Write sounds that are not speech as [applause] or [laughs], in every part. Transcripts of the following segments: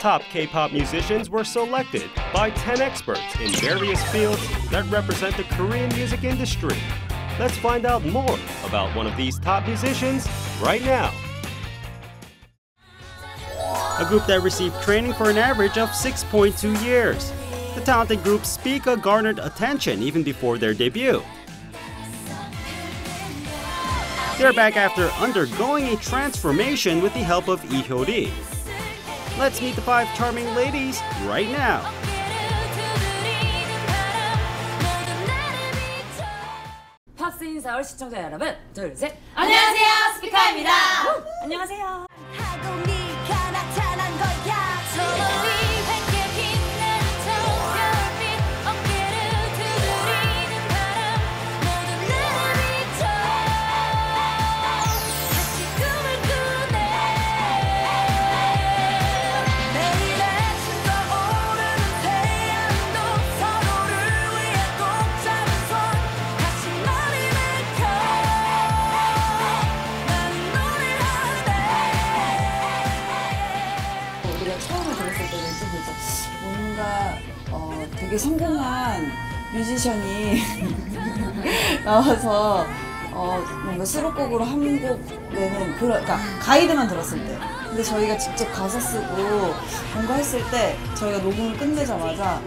Top K-pop musicians were selected by 10 experts in various fields that represent the Korean music industry. Let's find out more about one of these top musicians right now. A group that received training for an average of 6.2 years. The talented group Spica garnered attention even before their debut. They're back after undergoing a transformation with the help of Lee Hyori. Let's meet the five charming ladies right now. 팝스인 서울 시청자 여러분, 둘, 셋. 안녕하세요, 스피카입니다. 안녕하세요. 뮤지션이 [laughs] 나와서 어, 뭔가 수록곡으로 한 곡 내는 그런 그러니까 가이드만 들었을 때. 근데 저희가 직접 가사 쓰고 뭔가 했을 때 저희가 녹음을 끝내자마자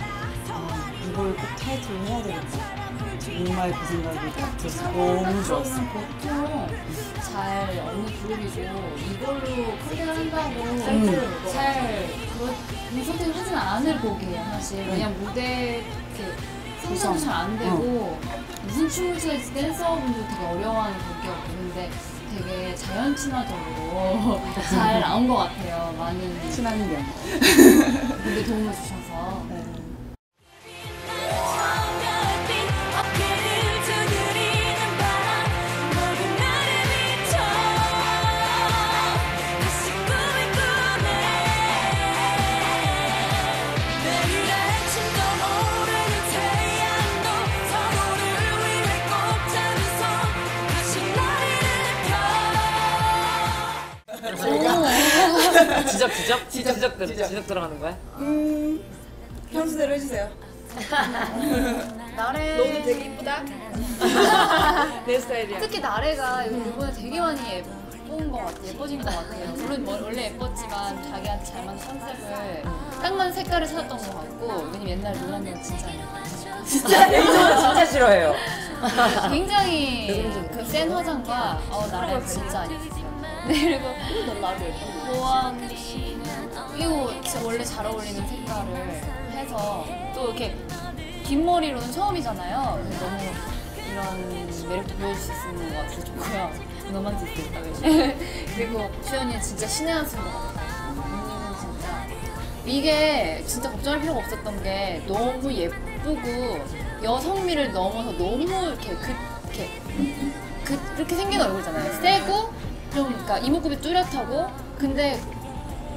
아, 이걸 꼭 타이틀로 해야 되겠다. 정말 그 생각이 딱 들어서 너무 좋았어요. 보통 잘 어느 그룹이고 이걸로 컨텐을 한다고 음. 잘 그런 선택을 하진 않을 곡이에요 사실. 왜냐면 무대 이렇게 구 성. 성장도 잘 안 되고 무슨 춤을 춰야지 댄서분들 되게 어려워하는 곡이었고 근데 되게 자연 친화적으로 [laughs] 잘 나온 것 같아요 많은 친환경 분들 도움을 주셔서 네. 지적, 지적? 지적, 지적, 들, 지적 들어가는 거야? 음, 평소대로 해주세요 [laughs] 나래 너도 되게 이쁘다 [laughs] 내 스타일이야 특히 나래가 이번에 되게 많이 예쁜 것 같아요. 예뻐진 것 같아요. 물론 뭐- 원래 예뻤지만 자기한테 잘 맞는 컨셉을 딱 맞는 색깔을 찾았던 것 같고 왜냐면 옛날에 노란 건 진짜. 진짜, 저는 진짜 싫어해요. [laughs] 굉장히 그 센 화장과 어 나래 진짜 네 그리고 보아 언니는 이거 진짜 원래 잘 어울리는 색깔을 해서 또 이렇게 긴 머리로는 처음이잖아요. 그래서 너무 이런 매력도 보여줄 수 있는 것 같아서 좋고요. 듣고 있다 [laughs] 그리고 주연이는 진짜 신의 한 수인 것 같아요. 언니는 진짜 이게 진짜 걱정할 필요가 없었던 게 너무 예쁘고 여성미를 넘어서 너무 이렇게 그, 이렇게 그, 그렇게 생긴 얼굴이잖아요. 세고 좀 그러니까 이목구비 뚜렷하고 근데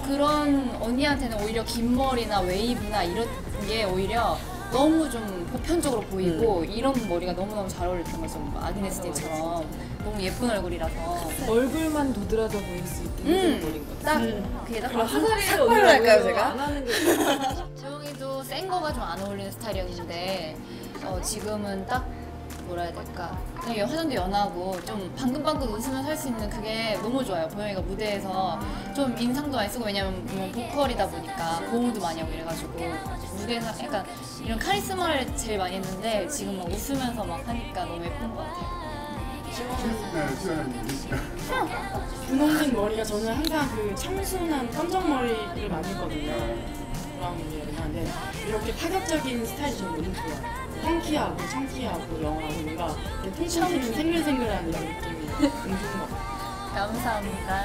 그런 언니한테는 오히려 긴 머리나 웨이브나 이런 게 오히려 너무 좀 보편적으로 보이고 이런 머리가 너무너무 잘 어울렸던 거죠. 뭐 아그네스 딘처럼 너무 예쁜 얼굴이라서 얼굴만 도드라져 보일 수 있게 음. 해버린 거지. 딱 그게 딱 삭발을 할까요, 제가? 안 하는 게 조용히도 [laughs] 센 거가 좀 안 어울리는 스타일이었는데 어, 지금은 딱 뭐라 해야 될까 그냥 화장도 연하고 좀 방긋방긋 웃으면서 할 수 있는 그게 너무 좋아요 보영이가 무대에서 좀 인상도 많이 쓰고 왜냐면 뭐 보컬이다 보니까 고음도 많이 하고 이래가지고 무대에서 약간 이런 카리스마를 제일 많이 했는데 지금 막 웃으면서 막 하니까 너무 예쁜 것 같아요 분홍색 머리가 저는 항상 그 청순한 깜짝머리를 많이 했거든요. 브라운 머리가 근데 이렇게 파격적인 스타일이 저는 너무 좋아요. 펑키하고 청키하고 영하고 뭔가 튀는 생글생글한 이런 느낌이 것 같아요. 감사합니다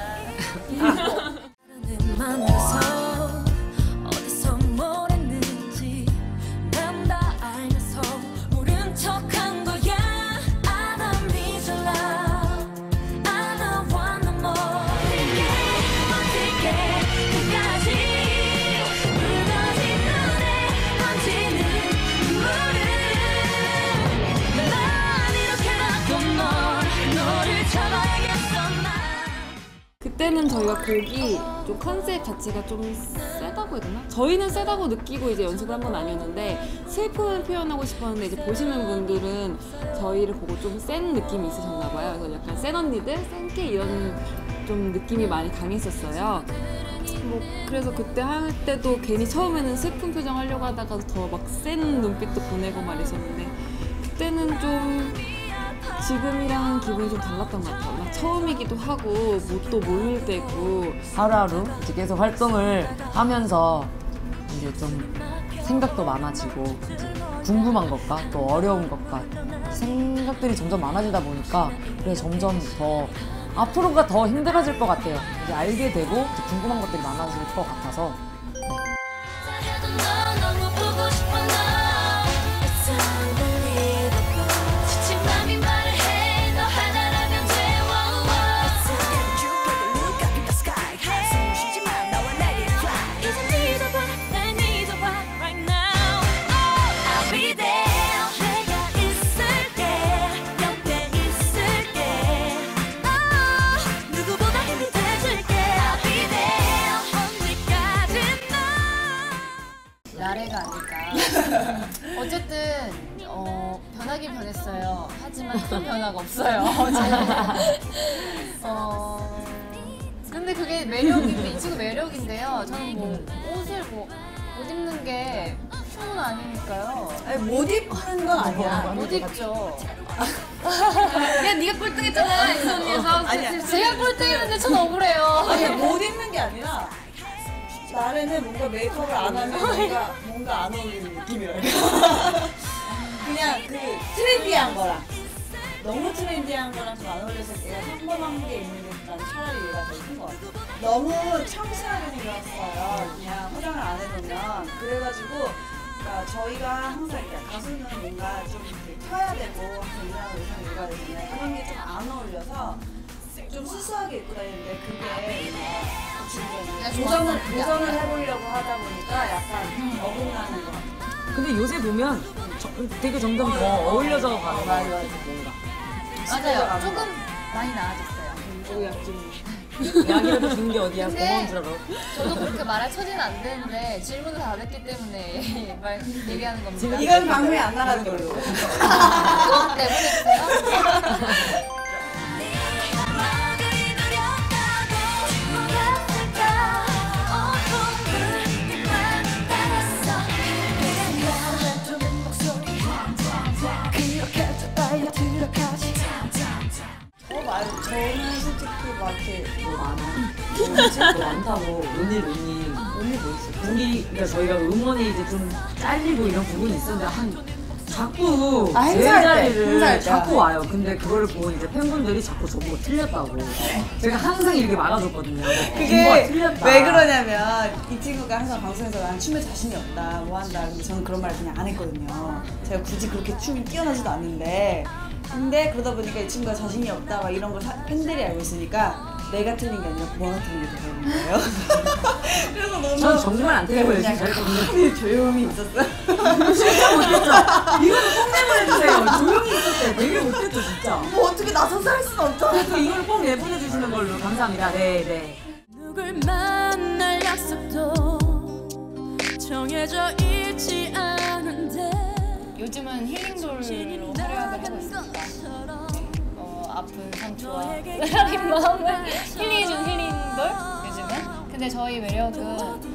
곡이 좀 컨셉 자체가 좀 세다고 해야 되나? 저희는 세다고 느끼고 이제 연습을 한 건 아니었는데 슬픔을 표현하고 싶었는데 이제 보시는 분들은 저희를 보고 좀 센 느낌이 있으셨나 봐요. 그래서 약간 센 언니들, 센게 이런 좀 느낌이 많이 강했었어요. 뭐 그래서 그때 할 때도 괜히 처음에는 슬픈 표정 하려고 하다가 더 막 센 눈빛도 보내고 말했었는데 그때는 좀 지금이랑 기분이 좀 달랐던 것 같아요. 막 처음이기도 하고 뭣도 모를 때고 하루하루 이제 계속 활동을 하면서 이제 좀 생각도 많아지고 이제 궁금한 것과 또 어려운 것과 생각들이 점점 많아지다 보니까 그래 점점 더 앞으로가 더 힘들어질 것 같아요. 이제 알게 되고 궁금한 것들이 많아질 것 같아서 해 변화가 없어요. [laughs] 어, 근데 그게 매력인데 이 친구 매력인데요. 저는 뭐 옷을 뭐 못 입는 게 흉은 아니니까요. 아니, 못 입는 건 아니야. 못 입죠. 야, 네가 꼴등했잖아, 이 언니에서. 아니야. 제가 꼴등했는데 전 억울해요. 아니 못 입는 게 아니라 나래는 뭔가 메이크업을 안 하면 뭔가 뭔가 안 어울리는 느낌이랄까. [laughs] 그냥 그 트렌디한 거랑 너무 트렌디한 거랑 좀 안 어울려서 내가 평범한 게 있는 게난 차라리 얘가 더 이쁜 것 같아. 너무 청순하게 생겼어요. 그냥 화장을 안 해놓으면 그래가지고 그러니까 저희가 항상 이렇게 가수는 뭔가 좀 이렇게 펴야 되고 항상 이상한 의상 입어야 되잖아요. 그런 게 좀 안 어울려서 좀 수수하게 입고 다니는데 그게 지금 도전을 도전을 해보려고 하다 보니까 약간 어긋나는 것 같아요. 근데 요새 보면 저- 되게 점점 더 어울려져 가는 맞아, 것 맞아. 뭔가 맞아요. 조금 많이 나아졌어요. 약이라도 [laughs] 주는 게 어디야 근데- 고마운 줄 알아 저도 그렇게 말할 처지는 안 되는데 질문을 다 했기 때문에 [laughs] 말 얘기하는 겁니다. 이건 방송에 안 나가는 걸로. 꼭 내보내주세요. [laughs] 저는 솔직히 막 이렇게 뭐 많아 진짜 많다고. 은일 은일. 은일 뭐 있어 우리 그러니까 저희가 음원이 이제 좀 잘리고 이런 부분이 있었는데 한 자꾸 아, 제 행사할 때, 자리를 행사할 때. 자꾸 와요. 근데 그거를 보고 이제 팬분들이 자꾸 저보고 틀렸다고. 제가 항상 이렇게 막아줬거든요. 그게 틀렸다. 왜 그러냐면 이 친구가 항상 방송에서 난 춤에 자신이 없다 뭐 한다. 근데 저는 그런 말 그냥 안 했거든요. 제가 굳이 그렇게 춤이 뛰어나지도 않는데 근데 그러다 보니까 이 친구가 자신이 없다 막 이런 걸 사- 팬들이 알고 있으니까 내가 틀린 게 아니라 보아가 틀린 게 되는 거예요? [laughs] 그래서 너무 전 정말 안 틀리고 잘했거든요 가만히 조용히 있었어요. 이거는 꼭 내보내주세요. 조용히 있을 때 되게 못했죠 진짜. 뭐 어떻게 나서서 할 수는 없잖아 그래서 이걸 꼭 내보내주시는 걸로. 감사합니다. 네 네. 누굴 만날 약속도 정해져 있지 않은데 요즘은 힐링돌로 하고 있습니다. 어, 아픈 상처와 사랑의 [laughs] 마음을 힐링해준 힐링돌 요즘은. 근데 저희 매력은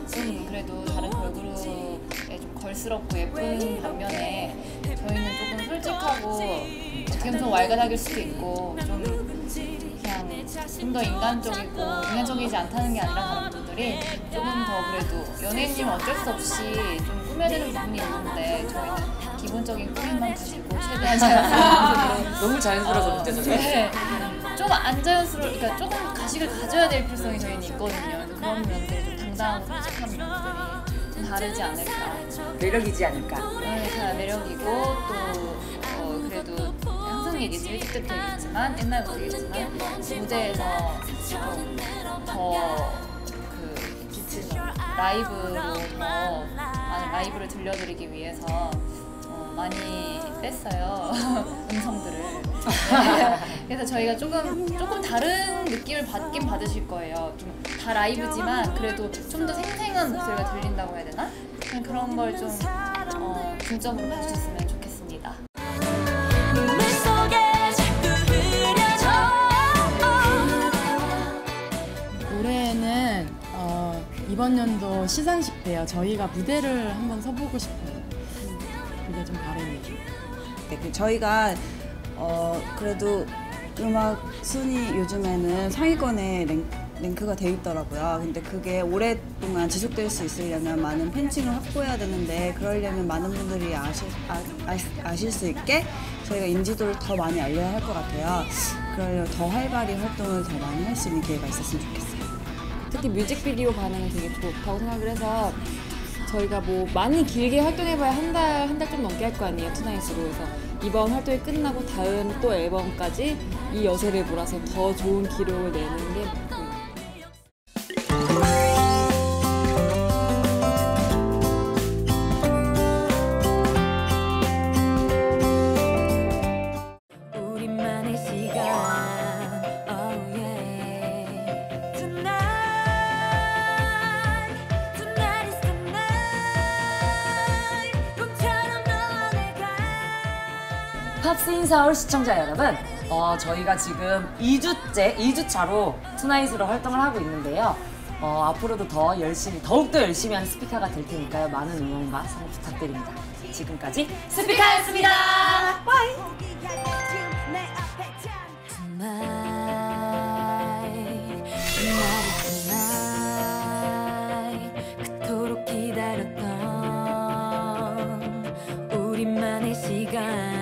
좀 그래도 다른 걸그룹에 좀 걸스럽고 예쁜 반면에 저희는 조금 솔직하고 어떻게 보면 왈가닥일 수도 있고 좀 그냥 좀더 인간적이고 인간적이지 않다는 게 아니라 다른 분들이 조금 더 그래도 연예인님 어쩔 수 없이 좀 꾸며야 되는 부분이 있는데 저희는 기본적인 꾸밈만 가지고 최대한 [laughs] 자연스러운 너무 자연스러워서 어, 못해서 네. 좀안 자연스러워, 그러니까 조금 가식을 가져야 될 필요성이 저희는 있거든요. 그런 면들이 좀 당당하고 솔직한 면들이 좀 다르지 않을까. 매력이지 않을까 네, 다 매력이고 또 어, 그래도 항상 얘기했지 일찍 때부터 얘기했지만 옛날부터 얘기했지만 무대에서 좀더그 빛을 라이브로 더 많은 라이브를 들려드리기 위해서 어, 많이 뺐어요 [laughs] 음성들을. [laughs] 그래서 저희가 조금 조금 다른 느낌을 받긴 받으실 거예요. 좀 다 라이브지만 그래도 좀 더 생생한 목소리가 들린다고 해야 되나? 그런 걸좀 어, 중점으로 봐주셨으면 좋겠습니다. 올해는 어, 이번 연도 시상식 때요. 저희가 무대를 한번 서보고 싶어요. 그게 좀 바람이에요. 네, 그 저희가 어 그래도 음악 순위 요즘에는 상위권에 랭, 랭크가 돼 있더라고요. 근데 그게 오랫동안 지속될 수 있으려면 많은 팬층을 확보해야 되는데 그러려면 많은 분들이 아실, 아, 아, 아 실 수 있게 저희가 인지도를 더 많이 알려야 할 것 같아요. 그러려 더 활발히 활동을 더 많이 할 수 있는 기회가 있었으면 좋겠어요. 특히 뮤직비디오 반응은 되게 좋다고 생각을 해서 저희가 뭐 많이 길게 활동해봐야 한 달, 한 달 좀 넘게 할 거 아니에요, 투나잇으로. 그래서 이번 활동이 끝나고 다음 또 앨범까지 이 여세를 몰아서 더 좋은 기록을 내는 게 팝스인 서울 시청자 여러분, 어, 저희가 지금 2주째, 2주차로 투나잇으로 활동을 하고 있는데요. 어, 앞으로도 더 열심히, 더욱더 열심히 하는 스피커가 될 테니까요. 많은 응원과 사랑 부탁드립니다. 지금까지 스피커였습니다. 바이! 우리만의 시간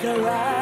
보여